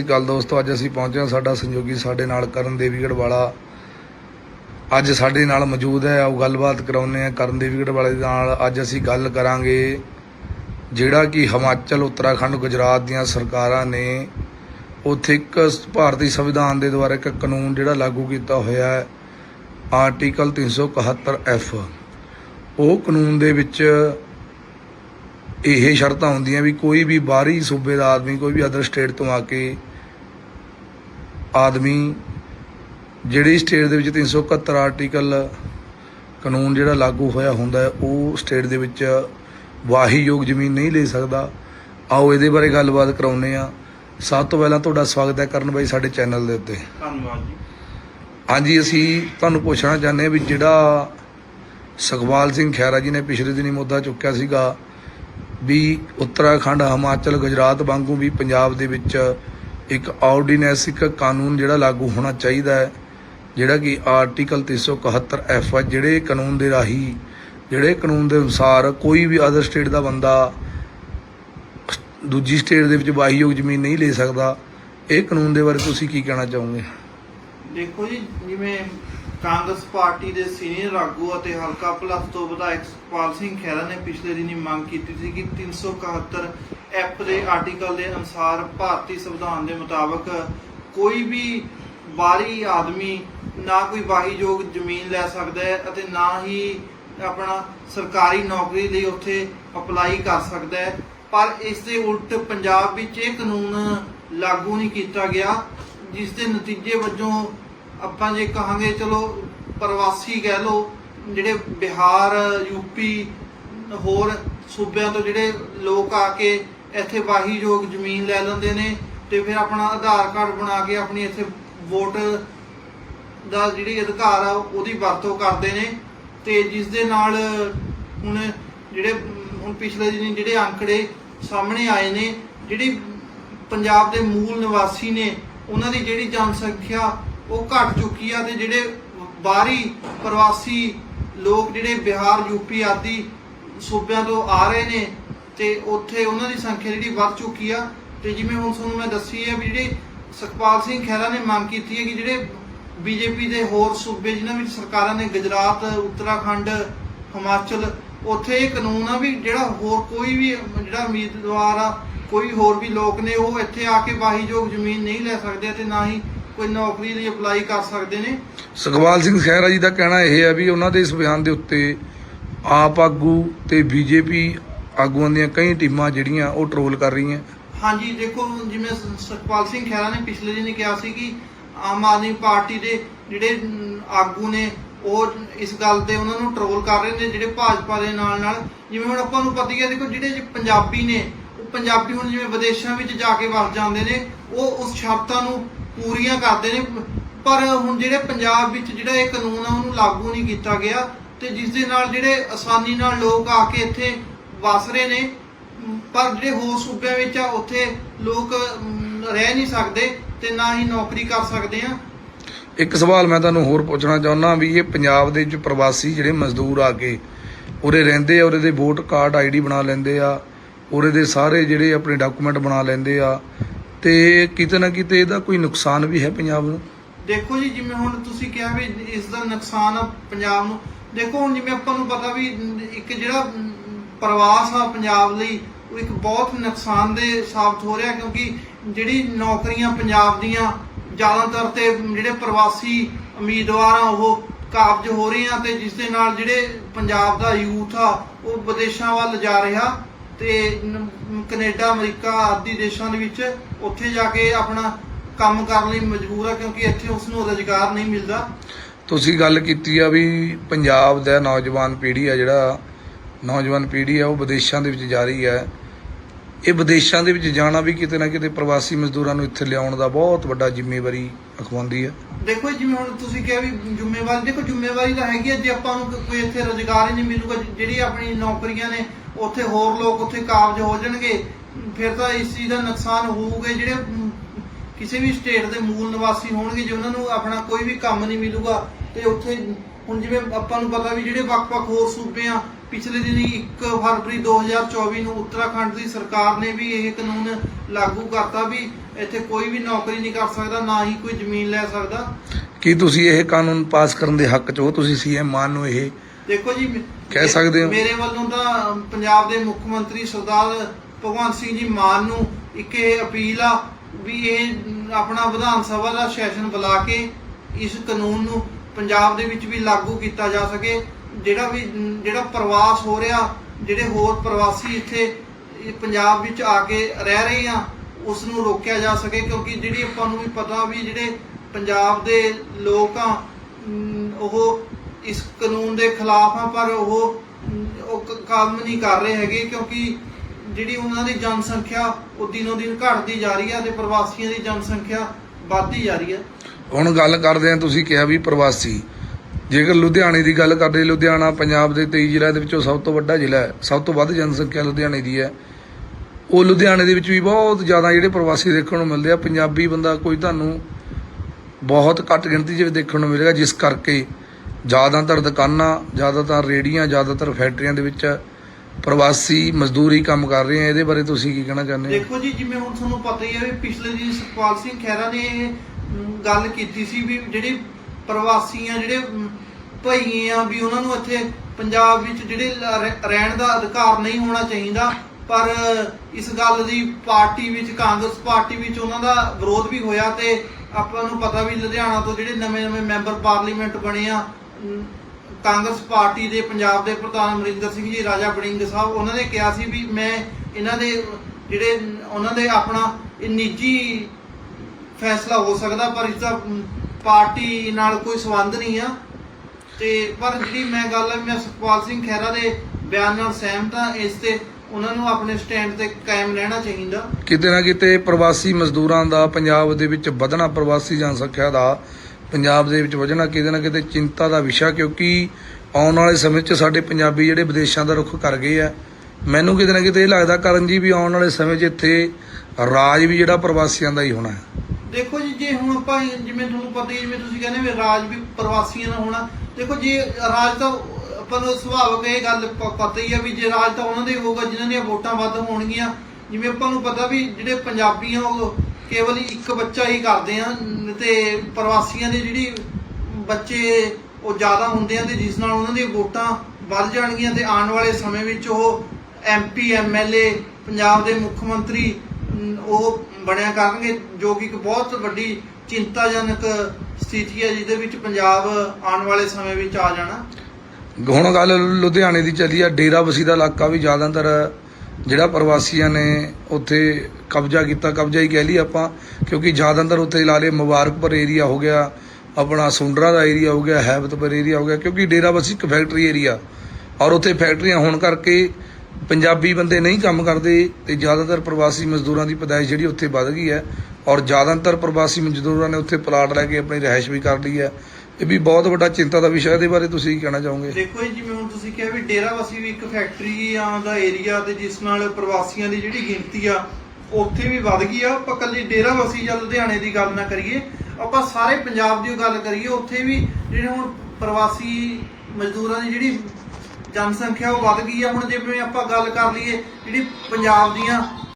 ਗੱਲ ਦੋਸਤੋ, ਅੱਜ ਅਸੀਂ ਪਹੁੰਚੇ ਹਾਂ ਸਾਡਾ ਸੰਯੋਗੀ ਸਾਡੇ ਨਾਲ ਕਰਨ ਦੇਵੀਗੜ ਵਾਲਾ। ਅੱਜ ਸਾਡੇ ਨਾਲ ਮੌਜੂਦ ਹੈ, ਆਓ ਗੱਲਬਾਤ ਕਰਾਉਂਦੇ ਹਾਂ ਕਰਨ ਦੇਵੀਗੜ ਵਾਲੇ ਦੇ ਨਾਲ। ਅੱਜ ਅਸੀਂ ਗੱਲ ਕਰਾਂਗੇ ਜਿਹੜਾ ਕਿ ਹਿਮਾਚਲ, ਉੱਤਰਾਖੰਡ, ਗੁਜਰਾਤ ਦੀਆਂ ਸਰਕਾਰਾਂ ਨੇ ਉੱਥੇ ਇੱਕ ਭਾਰਤੀ ਸੰਵਿਧਾਨ ਦੇ ਦੁਆਰਾ ਇੱਕ ਕਾਨੂੰਨ ਜਿਹੜਾ ਲਾਗੂ ਕੀਤਾ ਹੋਇਆ ਹੈ, ਆਰਟੀਕਲ 371 ਐਫ। ਉਹ ਕਾਨੂੰਨ ਦੇ ਵਿੱਚ ਇਹ ਸ਼ਰਤਾਂ ਹੁੰਦੀਆਂ ਵੀ ਕੋਈ ਵੀ ਬਾਹਰੀ ਸੂਬੇ ਦਾ ਆਦਮੀ, ਕੋਈ ਵੀ ਅਦਰ ਸਟੇਟ ਤੋਂ ਆ ਕੇ ਆਦਮੀ ਜਿਹੜੀ ਸਟੇਟ ਦੇ ਵਿੱਚ 371 ਆਰਟੀਕਲ ਕਾਨੂੰਨ ਜਿਹੜਾ ਲਾਗੂ ਹੋਇਆ ਹੁੰਦਾ ਹੈ ਉਹ ਸਟੇਟ ਦੇ ਵਿੱਚ ਵਾਹੀਯੋਗ ਜ਼ਮੀਨ ਨਹੀਂ ਲੈ ਸਕਦਾ। ਆਓ ਇਹਦੇ ਬਾਰੇ ਗੱਲਬਾਤ ਕਰਾਉਂਦੇ ਆ ਸਭ ਤੋਂ ਪਹਿਲਾਂ ਤੁਹਾਡਾ ਸਵਾਗਤ ਹੈ ਕਰਨ ਬਾਈ ਸਾਡੇ ਚੈਨਲ ਦੇ ਉੱਤੇ। ਧੰਨਵਾਦ ਜੀ। ਹਾਂਜੀ ਅਸੀਂ ਤੁਹਾਨੂੰ ਪੁੱਛਣਾ ਚਾਹੁੰਦੇ ਹਾਂ ਵੀ ਜਿਹੜਾ ਸੁਖਪਾਲ ਸਿੰਘ ਖਹਿਰਾ ਜੀ ਨੇ ਪਿਛਲੇ ਦਿਨੀ ਮੁੱਦਾ ਚੁੱਕਿਆ ਸੀਗਾ ਵੀ ਉੱਤਰਾਖੰਡ ਹਿਮਾਚਲ ਗੁਜਰਾਤ ਵਾਂਗੂ ਵੀ ਪੰਜਾਬ ਦੇ ਵਿੱਚ ਇੱਕ ਆਰਡੀਨੈਂਸ, ਇੱਕ ਕਾਨੂੰਨ ਜਿਹੜਾ ਲਾਗੂ ਹੋਣਾ ਚਾਹੀਦਾ ਹੈ, ਜਿਹੜਾ ਕਿ ਆਰਟੀਕਲ 371 ਐਫ ਹੈ ਜਿਹੜੇ ਕਾਨੂੰਨ ਦੇ ਰਾਹੀਂ, ਜਿਹੜੇ ਕਾਨੂੰਨ ਦੇ ਅਨੁਸਾਰ ਕੋਈ ਵੀ ਅਦਰ ਸਟੇਟ ਦਾ ਬੰਦਾ ਦੂਜੀ ਸਟੇਟ ਦੇ ਵਿੱਚ ਵਾਹੀਯੋਗ ਜ਼ਮੀਨ ਨਹੀਂ ਲੈ ਸਕਦਾ, ਇਹ ਕਾਨੂੰਨ ਦੇ ਬਾਰੇ ਤੁਸੀਂ ਕੀ ਕਹਿਣਾ ਚਾਹੋਗੇ? ਦੇਖੋ ਜੀ, ਜਿਵੇਂ ਕਾਂਗਰਸ ਪਾਰਟੀ ਦੇ ਸੀਨੀਅਰ ਆਗੂ ਅਤੇ ਹਲਕਾ ਪਲਸ ਤੋਂ ਵਿਧਾਇਕ ਸੁਖਪਾਲ ਸਿੰਘ ਖਹਿਰਾ ਨੇ ਪਿਛਲੇ ਦਿਨੀ ਮੰਗ ਕੀਤੀ ਸੀ ਕਿ 371 ਐਪ ਦੇ ਆਰਟੀਕਲ ਦੇ ਅਨੁਸਾਰ ਭਾਰਤੀ ਸੰਵਿਧਾਨ ਦੇ ਮੁਤਾਬਕ ਕੋਈ ਵੀ ਬਾਹਰੀ ਆਦਮੀ ਨਾ ਕੋਈ ਵਾਹੀਯੋਗ ਜ਼ਮੀਨ ਲੈ ਸਕਦਾ ਹੈ ਅਤੇ ਨਾ ਹੀ ਆਪਣਾ ਸਰਕਾਰੀ ਨੌਕਰੀ ਲਈ ਉੱਥੇ ਅਪਲਾਈ ਕਰ ਸਕਦਾ ਹੈ। ਪਰ ਇਸ ਦੇ ਉਲਟ ਪੰਜਾਬ ਵਿੱਚ ਇਹ ਕਾਨੂੰਨ ਲਾਗੂ ਨਹੀਂ ਕੀਤਾ ਗਿਆ, ਜਿਸ ਦੇ ਨਤੀਜੇ ਵਜੋਂ ਆਪਾਂ ਜੇ ਕਹਾਂਗੇ, ਚਲੋ, ਪ੍ਰਵਾਸੀ ਕਹਿ ਲਓ, ਜਿਹੜੇ ਬਿਹਾਰ ਯੂਪੀ ਹੋਰ ਸੂਬਿਆਂ ਤੋਂ ਜਿਹੜੇ ਲੋਕ ਆ ਕੇ ਇੱਥੇ ਵਾਹੀਯੋਗ ਜ਼ਮੀਨ ਲੈ ਲੈਂਦੇ ਨੇ ਤੇ ਫਿਰ ਆਪਣਾ ਆਧਾਰ ਕਾਰਡ ਬਣਾ ਕੇ ਆਪਣੀ ਇੱਥੇ ਵੋਟ ਦਾ ਜਿਹੜੀ ਅਧਿਕਾਰ ਆ, ਉਹਦੀ ਵਰਤੋਂ ਕਰਦੇ ਨੇ ਤੇ ਜਿਸ ਦੇ ਨਾਲ ਹੁਣ ਜਿਹੜੇ, ਹੁਣ ਪਿਛਲੇ ਦਿਨੀ ਜਿਹੜੇ ਅੰਕੜੇ ਸਾਹਮਣੇ ਆਏ ਨੇ, ਜਿਹੜੀ ਪੰਜਾਬ ਦੇ ਮੂਲ ਨਿਵਾਸੀ ਨੇ, ਉਹਨਾਂ ਦੀ ਜਿਹੜੀ ਜਨਸੰਖਿਆ ਉਹ ਘਟ ਚੁੱਕੀ ਆ ਤੇ ਜਿਹੜੇ ਬਾਹਰੀ ਪ੍ਰਵਾਸੀ ਲੋਕ ਜਿਹੜੇ ਬਿਹਾਰ ਯੂਪੀ ਆਦਿ ਸੂਬਿਆਂ ਤੋਂ ਆ ਰਹੇ ਨੇ ਤੇ ਉੱਥੇ ਉਹਨਾਂ ਦੀ ਸੰਖਿਆ ਜਿਹੜੀ ਵੱਧ ਚੁੱਕੀ ਆ। ਤੇ ਜਿਵੇਂ ਹੁਣ ਤੁਹਾਨੂੰ ਮੈਂ ਦੱਸੀ ਹੈ ਵੀ ਜਿਹੜੇ ਸੁਖਪਾਲ ਸਿੰਘ ਖਹਿਰਾ ਨੇ ਮੰਗ ਕੀਤੀ ਹੈ ਕਿ ਜਿਹੜੇ ਬੀਜੇਪੀ ਦੇ ਹੋਰ ਸੂਬੇ ਜਿਨ੍ਹਾਂ ਵਿੱਚ ਸਰਕਾਰਾਂ ਨੇ ਗੁਜਰਾਤ, ਉੱਤਰਾਖੰਡ, ਹਿਮਾਚਲ, ਉੱਥੇ ਇਹ ਕਾਨੂੰਨ ਆ ਵੀ ਜਿਹੜਾ ਹੋਰ ਕੋਈ ਵੀ ਜਿਹੜਾ ਉਮੀਦਵਾਰ ਆ, ਕੋਈ ਹੋਰ ਵੀ ਲੋਕ ਨੇ, ਉਹ ਇੱਥੇ ਆ ਕੇ ਵਾਹੀਯੋਗ ਜ਼ਮੀਨ ਨਹੀਂ ਲੈ ਸਕਦੇ ਤੇ ਨਾ ਹੀ ਕੋਈ ਨੌਕਰੀ ਲਈ ਅਪਲਾਈ ਕਰ ਸਕਦੇ ਨੇ? ਸੁਖਪਾਲ ਸਿੰਘ ਖਹਿਰਾ ਜੀ ਦਾ ਕਹਿਣਾ ਇਹ ਹੈ ਵੀ ਉਹਨਾਂ ਦੇ ਇਸ ਬਿਆਨ ਦੇ ਉੱਤੇ ਆਪ ਆਗੂ ਤੇ ਬੀਜੇਪੀ ਆਗੂਆਂ ਦੀਆਂ ਕਈ ਟੀਮਾਂ ਜਿਹੜੀਆਂ ਉਹ ਟਰੋਲ ਕਰ ਰਹੀਆਂ। ਹਾਂਜੀ ਦੇਖੋ ਜਿਵੇਂ ਸੁਖਪਾਲ ਸਿੰਘ ਖਹਿਰਾ ਨੇ ਪਿਛਲੇ ਦਿਨ ਕਿਹਾ ਸੀ ਕਿ ਆਮ ਆਦਮੀ ਪਾਰਟੀ ਦੇ ਜਿਹੜੇ ਆਗੂ ਨੇ ਉਹ ਇਸ ਗੱਲ ਤੇ ਉਹਨਾਂ ਨੂੰ ਟਰੋਲ ਕਰ ਰਹੇ ਨੇ ਜਿਹੜੇ ਭਾਜਪਾ ਦੇ ਨਾਲ ਨਾਲ ਜਿਵੇਂ ਹੁਣ ਆਪਾਂ ਨੂੰ ਪਤਾ ਹੀ ਹੈ ਦੇਖੋ ਜਿਹੜੇ ਪੰਜਾਬੀ ਨੇ ਉਹ ਪੰਜਾਬੀ ਹੁਣ ਜਿਵੇਂ ਵਿਦੇਸ਼ਾਂ ਵਿੱਚ ਜਾ ਕੇ ਵਸ ਜਾਂਦੇ ਨੇ ਉਹ ਉਸ ਸ਼ਰਤਾਂ ਨੂੰ ਪੂਰੀਆਂ ਕਰਦੇ ਨੇ, ਪਰ ਹੁਣ ਜਿਹੜੇ ਪੰਜਾਬ ਵਿੱਚ ਜਿਹੜਾ ਇਹ ਕਾਨੂੰਨ ਆ, ਉਹਨੂੰ ਲਾਗੂ ਨਹੀਂ ਕੀਤਾ ਗਿਆ ਤੇ ਜਿਸ ਦੇ ਨਾਲ ਜਿਹੜੇ ਆਸਾਨੀ ਨਾਲ ਲੋਕ ਆ ਕੇ ਇੱਥੇ ਵਸ ਰਹੇ ਨੇ ਪਰ ਜਿਹੜੇ ਹੋਰ ਸੂਬਿਆਂ ਵਿੱਚ ਆ, ਉੱਥੇ ਲੋਕ ਰਹਿ ਨਹੀਂ ਸਕਦੇ ਤੇ ਨਾ ਹੀ ਨੌਕਰੀ ਕਰ ਸਕਦੇ ਆ। ਇੱਕ ਸਵਾਲ ਮੈਂ ਤੁਹਾਨੂੰ ਹੋਰ ਪੁੱਛਣਾ ਚਾਹੁੰਦਾ ਵੀ ਇਹ ਪੰਜਾਬ ਦੇ ਵਿੱਚ ਪ੍ਰਵਾਸੀ ਜਿਹੜੇ ਮਜ਼ਦੂਰ ਆ ਕੇ, ਉਰੇ ਰਹਿੰਦੇ ਆ, ਉਰੇ ਦੇ ਵੋਟ ਕਾਰਡ ਆਈਡੀ ਬਣਾ ਲੈਂਦੇ ਆ, ਉਰੇ ਦੇ ਸਾਰੇ ਜਿਹੜੇ ਆਪਣੇ ਡਾਕੂਮੈਂਟ ਬਣਾ ਲੈਂਦੇ ਆ ਤੇ ਕਿਤੇ ਨਾ ਕਿਤੇ ਇਹਦਾ ਕੋਈ ਨੁਕਸਾਨ ਵੀ ਹੈ ਪੰਜਾਬ ਨੂੰ। ਦੇਖੋ ਜੀ, ਜਿਵੇਂ ਹੁਣ ਤੁਸੀਂ ਕਿਹਾ ਵੀ ਇਸ ਦਾ ਨੁਕਸਾਨ ਆ ਪੰਜਾਬ ਨੂੰ, ਦੇਖੋ ਹੁਣ ਜਿਵੇਂ ਆਪਾਂ ਨੂੰ ਪਤਾ ਵੀ ਇੱਕ ਜਿਹੜਾ ਪ੍ਰਵਾਸ ਆ ਪੰਜਾਬ ਲਈ, ਉਹ ਇੱਕ ਬਹੁਤ ਨੁਕਸਾਨਦੇਹ ਸਾਬਤ ਹੋ ਰਿਹਾ ਕਿਉਂਕਿ ਜਿਹੜੀ ਨੌਕਰੀਆਂ ਪੰਜਾਬ ਦੀਆਂ, ਜ਼ਿਆਦਾਤਰ ਤੇ ਜਿਹੜੇ ਪ੍ਰਵਾਸੀ ਉਮੀਦਵਾਰ ਆ, ਉਹ ਕਾਬਜ ਹੋ ਰਹੇ ਆ ਤੇ ਜਿਸ ਦੇ ਨਾਲ ਜਿਹੜੇ ਪੰਜਾਬ ਦਾ ਯੂਥ ਆ, ਉਹ ਵਿਦੇਸ਼ਾਂ ਵੱਲ ਜਾ ਰਿਹਾ ਤੇ ਨ- ਕੈਨੇਡਾ, ਅਮਰੀਕਾ ਆਦਿ ਦੇਸ਼ਾਂ ਦੇ ਵਿੱਚ ਉੱਥੇ ਜਾ ਕੇ ਆਪਣਾ ਕੰਮ ਕਰਨ ਲਈ ਮਜਬੂਰ ਆ ਕਿਉਂਕਿ ਇੱਥੇ ਉਸ ਨੂੰ ਰੁਜ਼ਗਾਰ ਨਹੀਂ ਮਿਲਦਾ। ਤੁਸੀਂ ਗੱਲ ਕੀਤੀ ਆ ਵੀ ਪੰਜਾਬ ਦਾ ਨੌਜਵਾਨ ਪੀੜ੍ਹੀ ਆ ਜਿਹੜਾ ਨੌਜਵਾਨ ਪੀੜ੍ਹੀ ਆ ਉਹ ਵਿਦੇਸ਼ਾਂ ਦੇ ਵਿੱਚ ਜਾ ਰਹੀ ਹੈ ਇਹ ਵਿਦੇਸ਼ਾਂ ਦੇ ਵਿੱਚ ਜਾਣਾ ਵੀ ਕਿਤੇ ਨਾ ਕਿਤੇ ਪ੍ਰਵਾਸੀ ਮਜ਼ਦੂਰਾਂ ਨੂੰ ਇੱਥੇ ਲਿਆਉਣ ਦਾ ਬਹੁਤ ਵੱਡਾ ਜ਼ਿੰਮੇਵਾਰੀ ਅਖਵਾਉਂਦੀ ਹੈ ਦੇਖੋ ਜਿਵੇਂ ਹੁਣ ਤੁਸੀਂ ਕਿਹਾ ਵੀ ਜ਼ਿੰਮੇਵਾਰੀ ਦੇਖੋ ਜ਼ਿੰਮੇਵਾਰੀ ਤਾਂ ਹੈਗੀ ਹੈ ਜੇ ਆਪਾਂ ਨੂੰ ਕੋਈ ਇੱਥੇ ਰੁਜ਼ਗਾਰ ਹੀ ਨਹੀਂ ਮਿਲੂਗਾ ਜਿਹੜੀ ਆਪਣੀ ਨੌਕਰੀਆਂ ਨੇ ਉੱਥੇ ਹੋਰ ਲੋਕ ਉੱਥੇ ਕਾਬਜ ਹੋ ਜਾਣਗੇ। ਫਿਰ ਤਾਂ ਇਸ ਚੀਜ਼ ਦਾ ਨੁਕਸਾਨ ਹੋਊਗਾ ਜਿਹੜੇ ਕਿਸੇ ਵੀ ਸਟੇਟ ਦੇ ਮੂਲ ਨਿਵਾਸੀ ਹੋਣਗੇ ਜੇ ਉਹਨਾਂ ਨੂੰ ਆਪਣਾ ਕੋਈ ਵੀ ਕੰਮ ਨਹੀਂ ਮਿਲੂਗਾ ਤੇ ਉੱਥੇ ਹੁਣ ਜਿਵੇਂ ਆਪਾਂ ਨੂੰ ਪਤਾ ਵੀ ਜਿਹੜੇ ਵੱਖ-ਵੱਖ ਹੋਰ ਸੂਬੇ ਆ ਪਿਛਲੇ ਦਿਨੀ 1 ਫਰਵਰੀ 2024 ਨੂੰ ਉੱਤਰਾਖੰਡ ਦੀ ਸਰਕਾਰ ਨੇ ਵੀ ਇਹ ਕਾਨੂੰਨ ਲਾਗੂ ਕਰਤਾ ਵੀ ਇੱਥੇ ਕੋਈ ਵੀ ਨੌਕਰੀ ਨਹੀਂ ਕਰ ਸਕਦਾ ਨਾ ਹੀ ਕੋਈ ਜ਼ਮੀਨ ਲੈ ਸਕਦਾ ਕੀ ਤੁਸੀਂ ਇਹ ਕਾਨੂੰਨ ਪਾਸ ਕਰਨ ਦੇ ਹੱਕ 'ਚ ਹੋ ਤੁਸੀਂ ਸੀਐਮ ਮਾਨ ਨੂੰ ਇਹ ਦੇਖੋ ਜੀ ਕਹਿ ਸਕਦੇ ਹੋ? ਮੇਰੇ ਵੱਲੋਂ ਤਾਂ ਪੰਜਾਬ ਦੇ ਮੁੱਖ ਮੰਤਰੀ ਸਰਦਾਰ ਭਗਵੰਤ ਸਿੰਘ ਜੀ ਮਾਨ ਨੂੰ ਇੱਕ ਇਹ ਅਪੀਲ ਆ ਵੀ ਇਹ ਆਪਣਾ ਵਿਧਾਨ ਸਭਾ ਦਾ ਸੈਸ਼ਨ ਬੁਲਾ ਕੇ ਇਸ ਕਾਨੂੰਨ ਨੂੰ ਪੰਜਾਬ ਦੇ ਵਿੱਚ ਵੀ ਲਾਗੂ ਕੀਤਾ ਜਾ ਸਕੇ। ਜਿਹੜਾ ਵੀ, ਜਿਹੜਾ ਪ੍ਰਵਾਸ ਹੋ ਰਿਹਾ, ਜਿਹੜੇ ਹੋਰ ਪ੍ਰਵਾਸੀ ਇੱਥੇ ਪੰਜਾਬ ਵਿੱਚ ਆ ਕੇ ਰਹਿ ਰਹੇ ਆ, ਉਸ ਨੂੰ ਰੋਕਿਆ ਜਾ ਸਕੇ ਕਿਉਂਕਿ ਜਿਹੜੀ ਆਪਾਂ ਨੂੰ ਵੀ ਪਤਾ ਵੀ ਜਿਹੜੇ ਪੰਜਾਬ ਦੇ ਲੋਕ ਆ ਉਹ ਇਸ ਕਾਨੂੰਨ ਦੇ ਖਿਲਾਫ ਆ, ਪਰ ਉਹ ਉਹ ਕੰਮ ਨਹੀਂ ਕਰ ਰਹੇ ਹੈਗੇ ਕਿਉਂਕਿ ਜਿਹੜੀ ਉਹਨਾਂ ਦੀ ਜਨਸੰਖਿਆ ਉਹ ਦਿਨੋ ਦਿਨ ਘਟਦੀ ਜਾ ਰਹੀ ਹੈ ਤੇ ਪ੍ਰਵਾਸੀਆਂ ਦੀ ਜਨਸੰਖਿਆ ਵੱਧਦੀ ਜਾ ਰਹੀ ਹੈ। ਹੁਣ ਗੱਲ ਕਰਦੇ ਆ ਤੁਸੀਂ ਕਿਹਾ ਵੀ ਪ੍ਰਵਾਸੀ। ਜੇਕਰ ਲੁਧਿਆਣੇ ਦੀ ਗੱਲ ਕਰਦੇ, ਲੁਧਿਆਣਾ ਪੰਜਾਬ ਦੇ 23 ਜ਼ਿਲ੍ਹਿਆਂ ਦੇ ਵਿੱਚੋਂ ਸਭ ਤੋਂ ਵੱਡਾ ਜ਼ਿਲ੍ਹਾ ਹੈ, ਸਭ ਤੋਂ ਵੱਧ ਜਨਸੰਖਿਆ ਲੁਧਿਆਣੇ ਦੀ ਹੈ। ਉਹ ਲੁਧਿਆਣੇ ਦੇ ਵਿੱਚ ਵੀ ਬਹੁਤ ਜ਼ਿਆਦਾ ਜਿਹੜੇ ਪ੍ਰਵਾਸੀ ਦੇਖਣ ਨੂੰ ਮਿਲਦੇ ਆ। ਪੰਜਾਬੀ ਬੰਦਾ ਕੋਈ ਤੁਹਾਨੂੰ ਬਹੁਤ ਘੱਟ ਗਿਣਤੀ 'ਚ ਦੇਖਣ ਨੂੰ ਮਿਲੇਗਾ, ਜਿਸ ਕਰਕੇ ਜ਼ਿਆਦਾਤਰ ਦੁਕਾਨਾਂ, ਜ਼ਿਆਦਾਤਰ ਰੇੜੀਆਂ ਜ਼ਿਆਦਾਤਰ ਫੈਕਟਰੀਆਂ ਦੇ ਵਿੱਚ ਪ੍ਰਵਾਸੀ ਮਜ਼ਦੂਰੀ ਕੰਮ ਕਰ ਰਹੇ ਆ ਇਹਦੇ ਬਾਰੇ ਤੁਸੀਂ ਕੀ ਕਹਿਣਾ ਚਾਹੁੰਦੇ ਹੋ? ਦੇਖੋ ਜੀ ਜਿਵੇਂ ਹੁਣ ਤੁਹਾਨੂੰ ਪਤਾ ਹੀ ਹੈ ਵੀ ਪਿਛਲੇ ਦਿਨ ਸੁਖਪਾਲ ਸਿੰਘ ਖਹਿਰਾ ਨੇ ਇਹ, ਮ, ਗੱਲ ਕੀਤੀ ਸੀ ਵੀ ਜਿਹੜੇ ਪ੍ਰਵਾਸੀ ਆ ਜਿਹੜੇ ਭਈ ਆ ਵੀ ਉਹਨਾਂ ਨੂੰ ਇੱਥੇ ਪੰਜਾਬ ਵਿੱਚ ਜਿਹੜੇ ਲ- ਰਹਿ- ਰਹਿਣ ਦਾ ਅਧਿਕਾਰ ਨਹੀਂ ਹੋਣਾ ਚਾਹੀਦਾ ਪਰ ਇਸ ਗੱਲ ਦੀ ਪਾਰਟੀ ਵਿੱਚ ਕਾਂਗਰਸ ਪਾਰਟੀ ਵਿੱਚ ਉਹਨਾਂ ਦਾ ਵਿਰੋਧ ਵੀ ਹੋਇਆ ਤੇ ਆਪਾਂ ਨੂੰ ਪਤਾ ਵੀ ਲੁਧਿਆਣਾ ਤੋਂ ਜਿਹੜੇ ਨਵੇਂ-ਨਵੇਂ ਮੈਂਬਰ ਪਾਰਲੀਮੈਂਟ ਬਣੇ ਆ ਮ, ਕਾਂਗਰਸ ਪਾਰਟੀ ਦੇ ਪੰਜਾਬ ਦੇ ਪ੍ਰਧਾਨ ਅਮਰਿੰਦਰ ਸਿੰਘ ਜੀ, ਰਾਜਾ ਬੜਿੰਗ ਸਾਹਿਬ, ਉਹਨਾਂ ਨੇ ਕਿਹਾ ਸੀ ਵੀ ਮੈਂ ਇਹਨਾਂ ਦੇ ਜਿਹੜੇ ਉਹਨਾਂ ਦੇ ਆਪਣਾ ਨਿੱਜੀ ਫੈਸਲਾ ਹੋ ਸਕਦਾ, ਪਰ ਇਸ ਦਾ ਪਾਰਟੀ ਨਾਲ ਕੋਈ ਸੰਬੰਧ ਨਹੀਂ ਆ। ਤੇ ਪਰ ਜਿਹੜੀ ਮੈਂ ਗੱਲ ਮੈਂ ਸੁਖਪਾਲ ਸਿੰਘ ਖਹਿਰਾ ਦੇ ਬਿਆਨ ਨਾਲ ਸਹਿਮਤ ਹਾਂ ਇਸ ਤੇ ਉਹਨਾਂ ਨੂੰ ਆਪਣੇ ਸਟੈਂਡ ਤੇ ਕਾਇਮ ਰਹਿਣਾ ਚਾਹੀਦਾ। ਕਿਤੇ ਨਾ ਕਿਤੇ ਪ੍ਰਵਾਸੀ ਮਜ਼ਦੂਰਾਂ ਦਾ ਪੰਜਾਬ ਦੇ ਵਿੱਚ ਵਧਣਾ, ਪ੍ਰਵਾਸੀ ਜਨਸੰਖਿਆ ਦਾ ਪੰਜਾਬ ਦੇ ਵਿੱਚ ਵਧਣਾ ਕਿਤੇ ਨਾ ਕਿਤੇ ਚਿੰਤਾ ਦਾ ਵਿਸ਼ਾ, ਕਿਉਂਕਿ ਆਉਣ ਵਾਲੇ ਸਮੇਂ 'ਚ ਸਾਡੇ ਪੰਜਾਬੀ ਜਿਹੜੇ ਵਿਦੇਸ਼ਾਂ ਦਾ ਰੁਖ ਕਰ ਗਏ ਆ, ਮੈਨੂੰ ਕਿਤੇ ਨਾ ਕਿਤੇ ਇਹ ਲੱਗਦਾ ਕਰਨ ਜੀ ਵੀ ਆਉਣ ਵਾਲੇ ਸਮੇਂ 'ਚ ਇੱਥੇ ਰਾਜ ਵੀ ਜਿਹੜਾ ਪ੍ਰਵਾਸੀਆਂ ਦਾ ਹੀ ਹੋਣਾ ਹੈ। ਦੇਖੋ ਜੀ, ਜੇ ਹੁਣ ਆਪਾਂ ਜਿਵੇਂ ਤੁਹਾਨੂੰ ਪਤਾ ਹੀ ਜਿਵੇਂ ਤੁਸੀਂ ਕਹਿੰਦੇ ਵੀ ਰਾਜ ਵੀ ਪ੍ਰਵਾਸੀਆਂ ਦਾ ਹੋਣਾ, ਦੇਖੋ ਜੇ ਰਾਜ ਤਾਂ ਆਪਾਂ ਨੂੰ ਸੁਭਾਵਕ ਇਹ ਗੱਲ ਪਤਾ ਹੀ ਆ ਵੀ ਜੇ ਰਾਜ ਤਾਂ ਉਹਨਾਂ ਦੇ ਹੋਊਗਾ, ਜਿਨ੍ਹਾਂ ਦੀਆਂ ਵੋਟਾਂ ਵੱਧ ਹੋਣਗੀਆਂ। ਜਿਵੇਂ ਆਪਾਂ ਨੂੰ ਪਤਾ ਵੀ ਜਿਹੜੇ ਪੰਜਾਬੀ ਆ ਉਹ ਕੇਵਲ ਇੱਕ ਬੱਚਾ ਹੀ ਕਰਦੇ ਆ, ਨ- ਤੇ ਪ੍ਰਵਾਸੀਆਂ ਦੇ ਜਿਹੜੀ ਬੱਚੇ ਉਹ ਜ਼ਿਆਦਾ ਹੁੰਦੇ ਆ ਤੇ ਜਿਸ ਨਾਲ ਉਹਨਾਂ ਦੀਆਂ ਵੋਟਾਂ ਵੱਧ ਜਾਣਗੀਆਂ ਤੇ ਆਉਣ ਵਾਲੇ ਸਮੇਂ ਵਿੱਚ ਉਹ ਐਮਪੀ ਐਮਐਲਏ ਪੰਜਾਬ ਦੇ ਮੁੱਖ ਮੰਤਰੀ ਉਹ ਬਣਿਆ ਕਰਨਗੇ, ਜੋ ਕਿ ਇੱਕ ਬਹੁਤ ਵੱਡੀ ਚਿੰਤਾਜਨਕ ਸਥਿਤੀ ਹੈ, ਜਿਹਦੇ ਵਿੱਚ ਪੰਜਾਬ ਆਉਣ ਵਾਲੇ ਸਮੇਂ ਵਿੱਚ ਆ ਜਾਣਾ। ਹੁਣ ਗੱਲ ਲੁਧਿਆਣੇ ਦੀ ਚੱਲੀ ਆ, ਡੇਰਾ ਬਸੀ ਦਾ ਇਲਾਕਾ ਵੀ ਜ਼ਿਆਦਾਤਰ ਜਿਹੜਾ ਪ੍ਰਵਾਸੀਆਂ ਨੇ ਉੱਥੇ ਕਬਜ਼ਾ ਕੀਤਾ, ਕਬਜ਼ਾ ਹੀ ਕਹਿ ਲਈ ਆਪਾਂ, ਕਿਉਂਕਿ ਜ਼ਿਆਦਾਤਰ ਉੱਥੇ ਲਾ ਲਏ, ਮੁਬਾਰਕਪੁਰ ਏਰੀਆ ਹੋ ਗਿਆ, ਆਪਣਾ ਸੁੰਡਰਾ ਦਾ ਏਰੀਆ ਹੋ ਗਿਆ, ਹੈਬਤਪੁਰ ਏਰੀਆ ਹੋ ਗਿਆ, ਕਿਉਂਕਿ ਡੇਰਾਬੱਸੀ ਇੱਕ ਫੈਕਟਰੀ ਏਰੀਆ ਔਰ ਉੱਥੇ ਫੈਕਟਰੀਆਂ ਹੋਣ ਕਰਕੇ ਪੰਜਾਬੀ ਬੰਦੇ ਨਹੀਂ ਕੰਮ ਕਰਦੇ ਤੇ ਜ਼ਿਆਦਾਤਰ ਪ੍ਰਵਾਸੀ ਮਜ਼ਦੂਰਾਂ ਦੀ ਪਦਾਇਸ਼ ਜਿਹੜੀ ਉੱਥੇ ਵੱਧ ਗਈ ਹੈ। ਔਰ ਜ਼ਿਆਦਾਤਰ ਪ੍ਰਵਾਸੀ ਮਜ਼ਦੂਰਾਂ ਨੇ ਉੱਥੇ ਪਲਾਟ ਲੈ ਕੇ ਆਪਣੀ ਰਿਹਾਇਸ਼ ਵੀ ਕਰ ਲਈ ਹੈ। ਇਹ ਵੀ ਬਹੁਤ ਵੱਡਾ ਚਿੰਤਾ ਦਾ ਵਿਸ਼ਾ ਇਹਦੇ ਬਾਰੇ ਤੁਸੀਂ ਕੀ ਕਹਿਣਾ ਚਾਹੋਗੇ? ਦੇਖੋ ਜੀ, ਜਿਵੇਂ ਹੁਣ ਤੁਸੀਂ ਕਿਹਾ ਵੀ ਡੇਰਾ ਵੀ ਇੱਕ ਫੈਕਟਰੀ ਆ ਦਾ ਏਰੀਆ ਤੇ ਜਿਸ ਨਾਲ ਪ੍ਰਵਾਸੀਆਂ ਦੀ ਜਿਹੜੀ ਗਿਣਤੀ ਆ, ਉੱਥੇ ਵੀ ਵੱਧ ਗਈ ਆ। ਆਪਾਂ ਕੱਲੀ ਡੇਰਾ ਜਾਂ ਲੁਧਿਆਣੇ ਦੀ ਗੱਲ ਨਾ ਕਰੀਏ, ਆਪਾਂ ਸਾਰੇ ਪੰਜਾਬ ਦੀ ਓ ਗੱਲ ਕਰੀਏ, ਉੱਥੇ ਵੀ ਜਿਹੜੇ ਹੁਣ ਪ੍ਰਵਾਸੀ ਮਜ਼ਦੂਰਾਂ ਦੀ ਜਿਹੜੀ ਜਨਸੰਖਿਆ ਉਹ ਵੱਧ ਗਈ ਆ। ਹੁਣ ਜਿਵੇਂ ਆਪਾਂ ਗੱਲ ਕਰ ਲਈਏ, ਜਿਹੜੀ ਪੰਜਾਬ ਦੀਆਂ